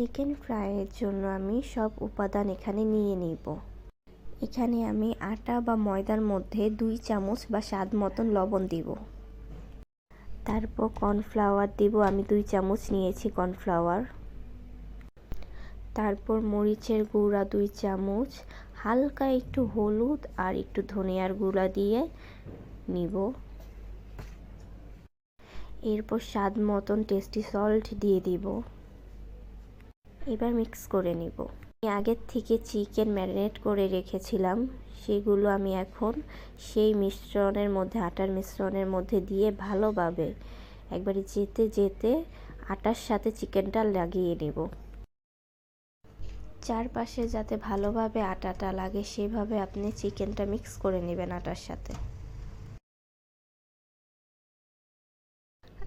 Chicken ফ্রাইয়ের জন্য আমি সব উপাদান এখানে নিয়ে নিব। এখানে আমি আটা বা ময়দার মধ্যে দুই চামচ বা স্বাদ মতন লবণ দিব। তারপর কর্নফ্লাওয়ার দিব, আমি দুই চামচ নিয়েছি কর্নফ্লাওয়ার। তারপর মরিচের গুঁড়া দুই চামচ, হালকা একটু হলুদ আর একটু ধনিয়ার গুঁড়া দিয়ে নিব। এরপর স্বাদ মতন টেস্টি সল্ট দিয়ে দিব। এবার মিক্স করে নিব। আমি আগের থেকে চিকেন ম্যারিনেট করে রেখেছিলাম। সেগুলো আমি এখন সেই মিশ্রণের মধ্যে, আটার মিশ্রণের মধ্যে দিয়ে ভালোভাবে একবারে যেতে যেতে আটার সাথে চিকেনটা লাগিয়ে নেব। চারপাশে যাতে ভালোভাবে আটাটা লাগে, সেভাবে আপনি চিকেনটা মিক্স করে নেবেন আটার সাথে।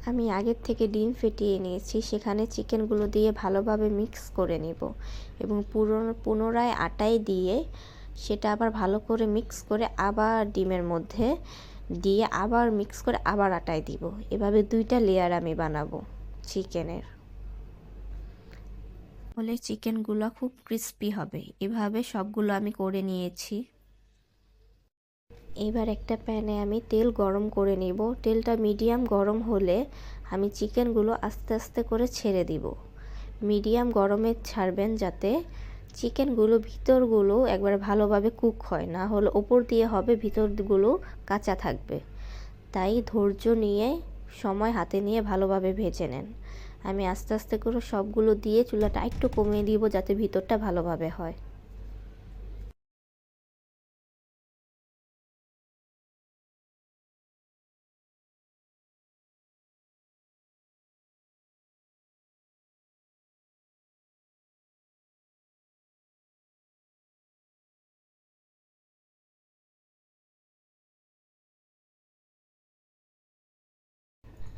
আমি আগের থেকে ডিম ফেটিয়ে নিয়েছি, সেখানে চিকেনগুলো দিয়ে ভালোভাবে মিক্স করে নেব এবং পুনরায় আটায় দিয়ে সেটা আবার ভালো করে মিক্স করে আবার ডিমের মধ্যে দিয়ে আবার মিক্স করে আবার আটায় দিব। এভাবে দুইটা লেয়ার আমি বানাবো চিকেনের। হলে চিকেনগুলো খুব ক্রিস্পি হবে। এভাবে সবগুলো আমি করে নিয়েছি। এবার একটা প্যানে আমি তেল গরম করে নেব। তেলটা মিডিয়াম গরম হলে আমি চিকেনগুলো আস্তে আস্তে করে ছেড়ে দিব। মিডিয়াম গরমে ছাড়বেন যাতে চিকেনগুলো ভিতরগুলো একবার ভালোভাবে কুক হয়, না হলে ওপর দিয়ে হবে, ভিতরগুলো কাঁচা থাকবে। তাই ধৈর্য নিয়ে, সময় হাতে নিয়ে ভালোভাবে ভেজে নেন। আমি আস্তে আস্তে করে সবগুলো দিয়ে চুলাটা একটু কমিয়ে দিব যাতে ভিতরটা ভালোভাবে হয়।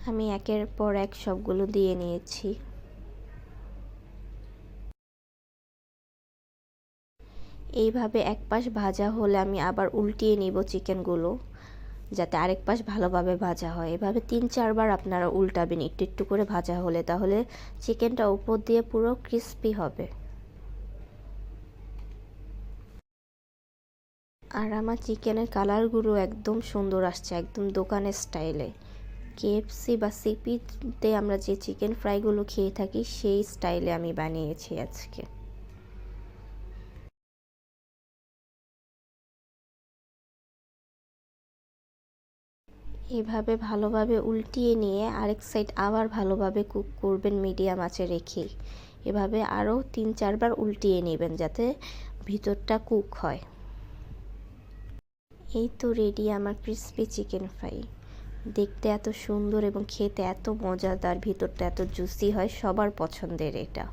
আমি একের পর এক সবগুলো দিয়ে নিয়েছি। এইভাবে এক পাশ ভাজা হলে আমি আবার উল্টিয়ে নিব চিকেনগুলো, যাতে আরেক পাশ ভালোভাবে ভাজা হয়। এভাবে তিন, চারবার আপনারা উল্টাবেন, একটু একটু করে ভাজা হলে, তাহলে চিকেনটা উপর দিয়ে পুরো ক্রিস্পি হবে। আর আমার চিকেনের কালারগুলো একদম সুন্দর আসছে, একদম দোকানের স্টাইলে। কেএফসি বা সিপিতে আমরা যে চিকেন ফ্রাইগুলো খেয়ে থাকি, সেই স্টাইলে আমি বানিয়েছি আজকে। এভাবে ভালোভাবে উল্টিয়ে নিয়ে আরেক সাইড আবার ভালোভাবে কুক করবেন মিডিয়াম আঁচে রেখে এভাবে আরও তিন চারবার উল্টিয়ে নেবেন যাতে ভিতরটা কুক হয়। এই তো রেডি আমার ক্রিসপি চিকেন ফ্রাই দেখতে এত সুন্দর এবং খেতে এত মজাদার ভিতরটা এত জুসি হয় সবার পছন্দের এটা।